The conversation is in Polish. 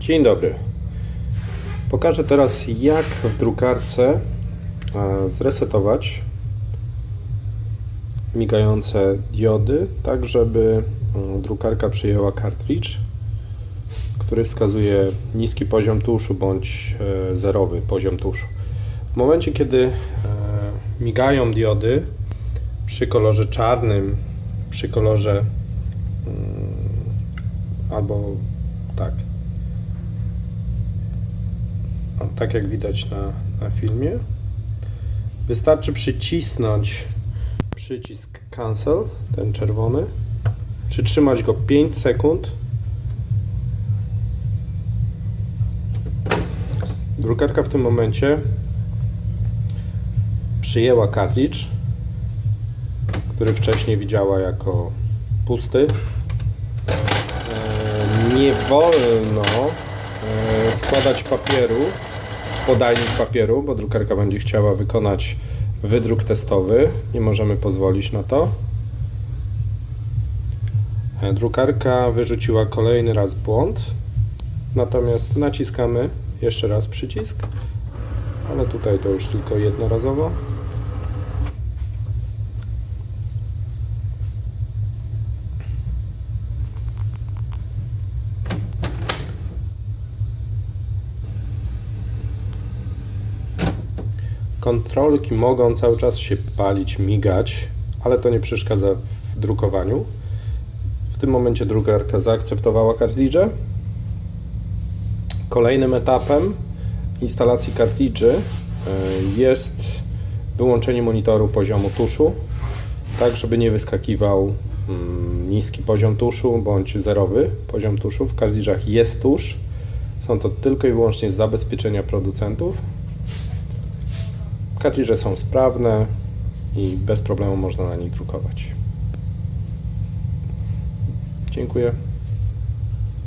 Dzień dobry. Pokażę teraz jak w drukarce e, zresetować migające diody, tak żeby mm, drukarka przyjęła kartridż, który wskazuje niski poziom tuszu bądź e, zerowy poziom tuszu. W momencie kiedy e, migają diody przy kolorze czarnym, przy kolorze mm, albo tak, tak jak widać na, na filmie. Wystarczy przycisnąć przycisk cancel, ten czerwony, przytrzymać go 5 sekund. Drukarka w tym momencie przyjęła kartridż, który wcześniej widziała jako pusty. E, Nie wolno e, wkładać papieru, podajnik papieru, bo drukarka będzie chciała wykonać wydruk testowy. Nie możemy pozwolić na to. E, Drukarka wyrzuciła kolejny raz błąd, natomiast naciskamy jeszcze raz przycisk, ale tutaj to już tylko jednorazowo. Kontrolki mogą cały czas się palić, migać, ale to nie przeszkadza w drukowaniu. W tym momencie drukarka zaakceptowała kartridże. Kolejnym etapem instalacji kartridży e, jest wyłączenie monitoru poziomu tuszu, tak żeby nie wyskakiwał mm, niski poziom tuszu bądź zerowy poziom tuszu. W kartridżach jest tusz. Są to tylko i wyłącznie zabezpieczenia producentów. Kartridże są sprawne i bez problemu można na nich drukować. Dziękuję.